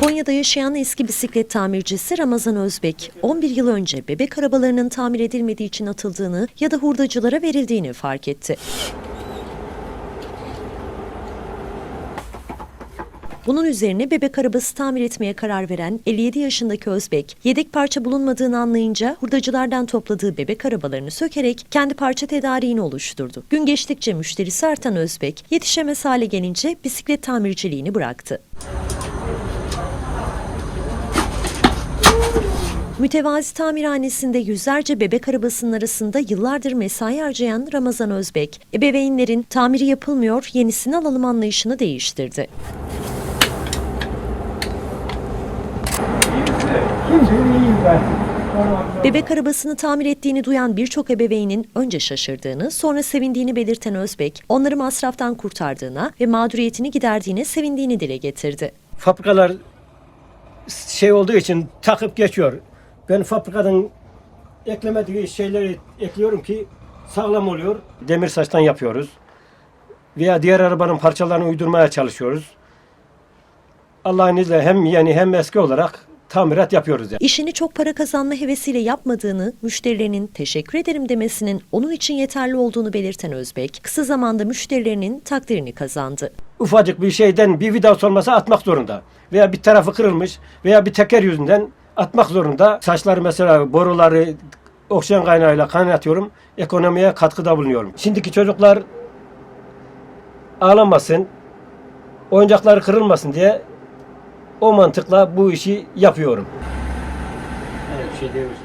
Konya'da yaşayan eski bisiklet tamircisi Ramazan Özbek, 11 yıl önce bebek arabalarının tamir edilmediği için atıldığını ya da hurdacılara verildiğini fark etti. Bunun üzerine bebek arabası tamir etmeye karar veren 57 yaşındaki Özbek, yedek parça bulunmadığını anlayınca hurdacılardan topladığı bebek arabalarını sökerek kendi parça tedariğini oluşturdu. Gün geçtikçe müşterisi artan Özbek, yetişemez hale gelince bisiklet tamirciliğini bıraktı. Mütevazi tamirhanesinde yüzlerce bebek arabasının arasında yıllardır mesai harcayan Ramazan Özbek, ebeveynlerin tamiri yapılmıyor yenisini alalım anlayışını değiştirdi. Bebek arabasını tamir ettiğini duyan birçok ebeveynin önce şaşırdığını, sonra sevindiğini belirten Özbek, onları masraftan kurtardığına ve mağduriyetini giderdiğine sevindiğini dile getirdi. Fabrikalar şey olduğu için takıp geçiyor. Ben fabrikadan eklemediği şeyleri ekliyorum ki sağlam oluyor. Demir saçtan yapıyoruz. Veya diğer arabanın parçalarını uydurmaya çalışıyoruz. Allah'ın izniyle hem yeni hem eski olarak tamirat yapıyoruz yani. İşini çok para kazanma hevesiyle yapmadığını, müşterilerinin teşekkür ederim demesinin onun için yeterli olduğunu belirten Özbek, kısa zamanda müşterilerinin takdirini kazandı. ufacık bir şeyden bir vida olmasa atmak zorunda. Veya bir tarafı kırılmış veya bir teker yüzünden atmak zorunda. Saçları mesela boruları oksijen kaynağıyla kaynatıyorum. Ekonomiye katkıda bulunuyorum. Şimdiki çocuklar ağlamasın, oyuncakları kırılmasın diye o mantıkla bu işi yapıyorum. Evet, şey diyoruz.